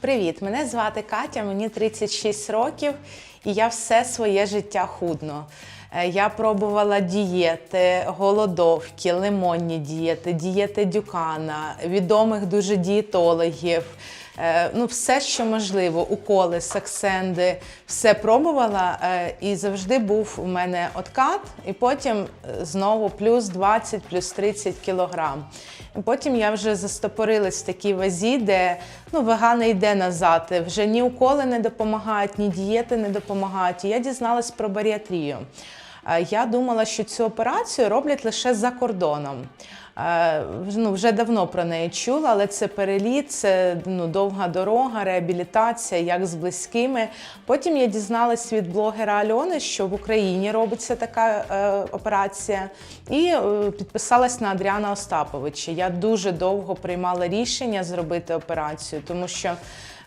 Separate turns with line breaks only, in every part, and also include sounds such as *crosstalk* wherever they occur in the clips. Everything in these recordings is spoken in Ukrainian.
Привіт, мене звати Катя, мені 36 років, і я все своє життя худну. Е, Я пробувала дієти, голодовки, лимонні дієти, дієти Дюкана, відомих дуже дієтологів. Е, Ну, все, що можливо, уколи, саксенди, все пробувала, е, і завжди був у мене откат, і потім е, знову плюс 20, плюс 30 кілограм. І потім я вже застопорилась в такій вазі, де ну, вага не йде назад. Вже ні уколи не допомагають, ні дієти не допомагають. І я дізналась про баріатрію. Е, Я думала, що цю операцію роблять лише за кордоном. Е, Ну, вже давно про неї чула, але це переліт, це ну, довга дорога, реабілітація, як з близькими. Потім я дізналась від блогера Альони, що в Україні робиться така е, операція, і е, підписалась на Адріана Остаповича. Я дуже довго приймала рішення зробити операцію, тому що.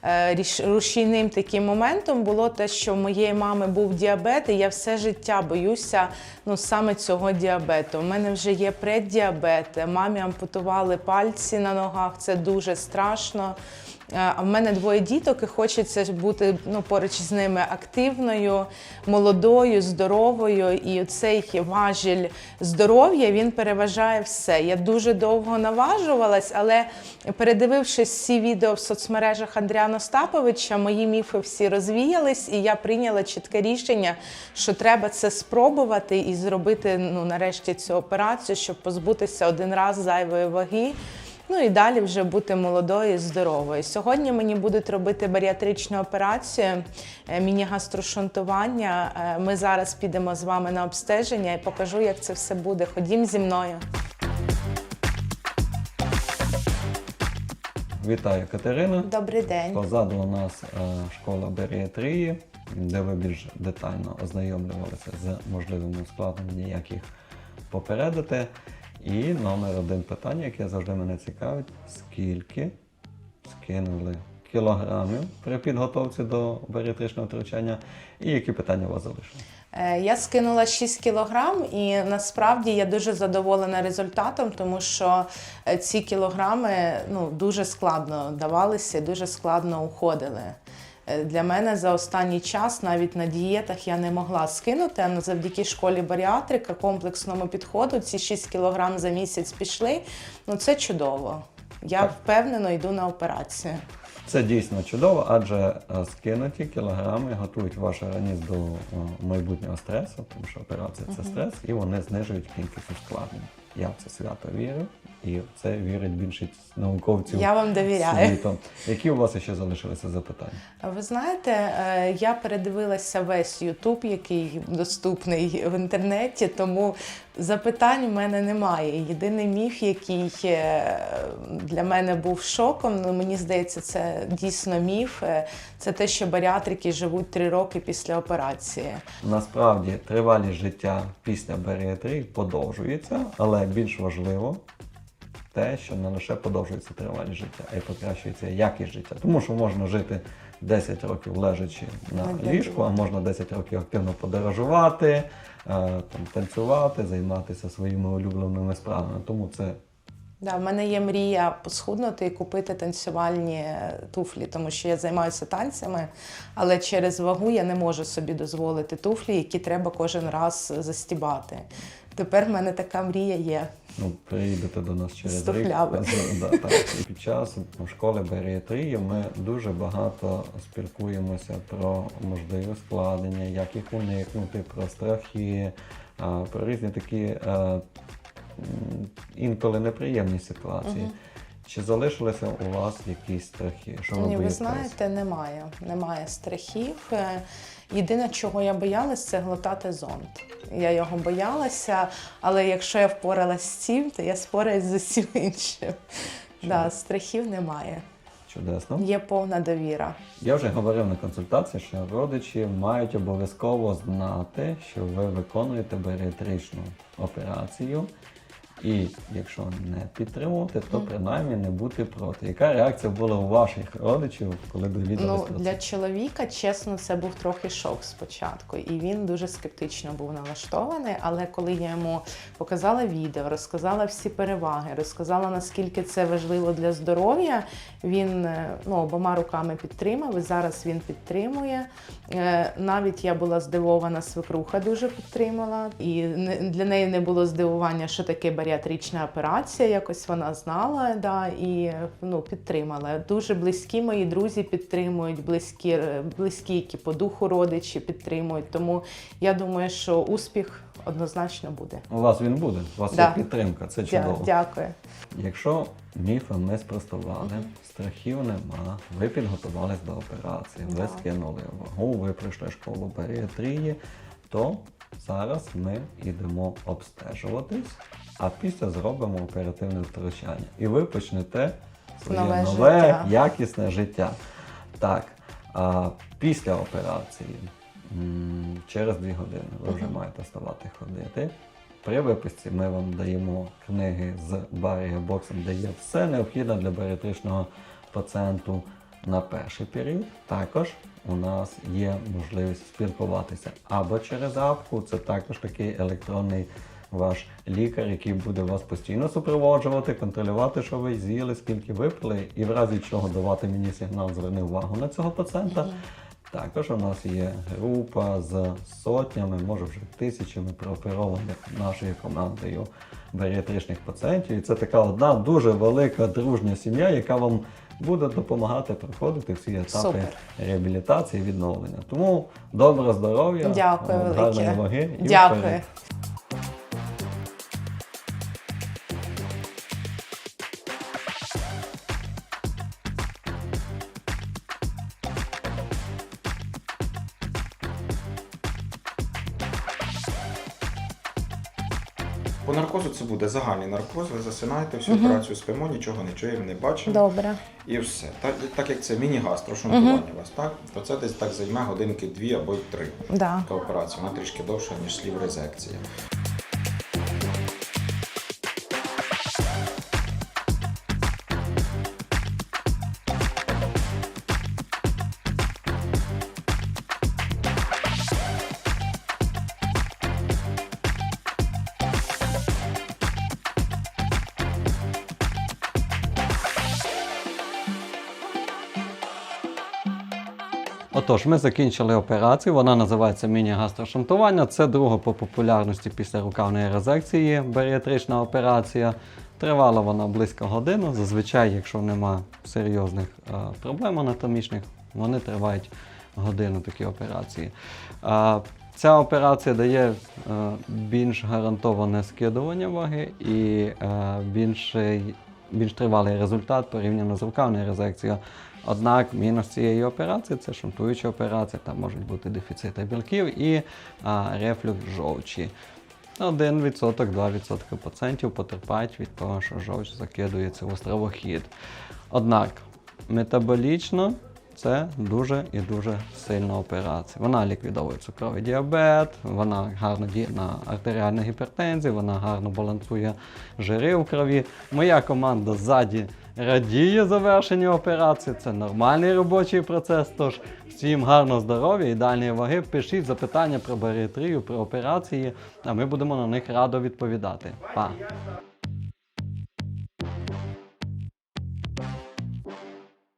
Е, Рушійним таким моментом було те, що в моєї мами був діабет, і я все життя боюся ну, саме цього діабету. У мене вже є преддіабет, мамі ампутували пальці на ногах, це дуже страшно. Е, А в мене двоє діток, і хочеться бути ну, поруч з ними активною, молодою, здоровою. І цей важіль здоров'я він переважає все. Я дуже довго наважувалась, але передивившись всі відео в соцмережах Андріана Остаповича, мої міфи всі розвіялись, і я прийняла чітке рішення, що треба це спробувати і зробити ну, нарешті цю операцію, щоб позбутися один раз зайвої ваги. Ну і далі вже бути молодою і здоровою. Сьогодні мені будуть робити баріатричну операцію, е, міні-гастрошунтування. Е, Ми зараз підемо з вами на обстеження і покажу, як це все буде. Ходім зі мною.
Вітаю, Катерина.
Добрий день.
Позаду у нас е, школа баріатрії, де ви більш детально ознайомлювалися з можливими ускладненнями, як їх попередити. І номер один питання, яке завжди мене цікавить: скільки скинули кілограмів при підготовці до баріатричного втручання, і які питання у вас залишилися?
Е, Я скинула 6 кілограм, і насправді я дуже задоволена результатом, тому що е, ці кілограми ну, дуже складно давалися, дуже складно уходили. Е, Для мене за останній час навіть на дієтах я не могла скинути, але завдяки школі баріатрика, комплексному підходу, ці 6 кілограм за місяць пішли. Ну це чудово. Я
Так.
впевнено йду на операцію.
Це дійсно чудово, адже е, скинуті кілограми готують ваш організм до е, майбутнього стресу, тому що операція це стрес, і вони знижують кількість ускладнень. Я в це свято вірю, і в це вірить більшість науковців
Я вам довіряю.
світу. Які у вас ще залишилися запитання?
Ви знаєте, е, я передивилася весь Ютуб, який доступний в інтернеті, тому запитань у мене немає. Єдиний міф, який е, для мене був шоком, ну мені здається, це дійсно міф. е, Це те, що баріатрики живуть три роки після операції.
Насправді тривалість життя після баріатрії подовжується, але більш важливо те, що не лише подовжується тривалість життя, а й покращується якість життя. Тому що можна жити 10 років лежачи на ліжку, а можна 10 років активно подорожувати, е, там, танцювати, займатися своїми улюбленими справами. Тому це
Да, в мене є мрія посхуднути і купити танцювальні е, туфлі, тому що я займаюся танцями, але через вагу я не можу собі дозволити туфлі, які треба кожен раз застібати. Тепер в мене така мрія є.
Ну, приїдете до нас через рік. Да, так. І Під час школи баріатрії ми дуже багато спілкуємося про можливі складення, як їх уникнути, про страхи, про різні такі е, інколи неприємні ситуації. Чи залишилися у вас якісь страхи? Що ви
Ні, ви знаєте, немає. Немає страхів. Е, Єдине, чого я боялась, це глотати зонд. Я його боялася, але якщо я впоралась з цим, то я спораюсь з усім *laughs* іншим. Да, страхів немає.
Чудесно.
Є повна довіра.
Я вже говорив на консультації, що родичі мають обов'язково знати, що ви виконуєте баріатричну операцію. І якщо не підтримувати, то принаймні не бути проти. Яка реакція була у ваших родичів, коли довідалися
Ну, для
це?
чоловіка, чесно, це був трохи шок спочатку, і він дуже скептично був налаштований. Але коли я йому показала відео, розказала всі переваги, розказала наскільки це важливо для здоров'я, він е, ну, обома руками підтримав. І зараз він підтримує. Е, Навіть я була здивована, свекруха дуже підтримала, і для неї не було здивування, що таке баріатрична операція. Якось вона знала, да, і ну, підтримала. Дуже близькі мої друзі підтримують, близькі, е, близькі, які по духу родичі підтримують. Тому я думаю, що успіх однозначно буде.
У вас він буде, у вас
Да.
є підтримка, це чудово.
Дякую.
Якщо міфи ми спростували, страхів нема, ви підготувались до операції, ви скинули вагу, ви пройшли школу баріатрії, то зараз ми йдемо обстежуватись, а після зробимо оперативне втручання. І ви почнете своє
Нове
нове,
життя.
якісне життя. Так, а після операції, через дві години, ви вже маєте ставати ходити. При виписці ми вам даємо книги з Барія боксом, де є все необхідне для баріатричного пацієнту на перший період. Також у нас є можливість спілкуватися або через апку, це також такий електронний ваш лікар, який буде вас постійно супроводжувати, контролювати, що ви з'їли, скільки випили, і в разі чого давати мені сигнал, зверни увагу на цього пацієнта. Також у нас є група з сотнями, може вже тисячами прооперованих нашою командою баріатричних пацієнтів. І це така одна дуже велика дружня сім'я, яка вам буде допомагати проходити всі етапи
Супер.
реабілітації відновлення. Тому добре здоров'я,
Дякую велике.
гарної ваги і
Дякую.
вперед.
По наркозу це буде загальний наркоз, ви засинаєте всю операцію спимо, нічого не чуємо, не бачимо.
Добре.
І все. Так, так як це міні-гастро, шунтування у вас, так? То це десь так займе годинки дві або й три.
Да.
Та операція, вона трішки довша, ніж слів резекція.
Отож, ми закінчили операцію. Вона називається міні-гастрошунтування. Це друга по популярності після рукавної резекції баріатрична операція. Тривала вона близько години. Зазвичай, якщо нема серйозних е, проблем анатомічних, вони тривають годину такі операції. Е, Ця операція дає е, більш гарантоване скидування ваги і більший, більш тривалий результат порівняно з рукавною резекцією. Однак мінус цієї операції це шунтуюча операція, там можуть бути дефіцити білків і а, рефлюкс жовчі. 1%-2% пацієнтів потерпають від того, що жовч закидується в стравохід. Однак метаболічно це дуже і дуже сильна операція. Вона ліквідовує цукровий діабет, вона гарно діє на артеріальну гіпертензію, вона гарно балансує жири в крові. Моя команда ззаді радіє завершенню операції. Це нормальний робочий процес. Тож всім гарного здоров'я, і дальньої ваги. Пишіть запитання про баріатрію, про операції, а ми будемо на них радо відповідати. Па!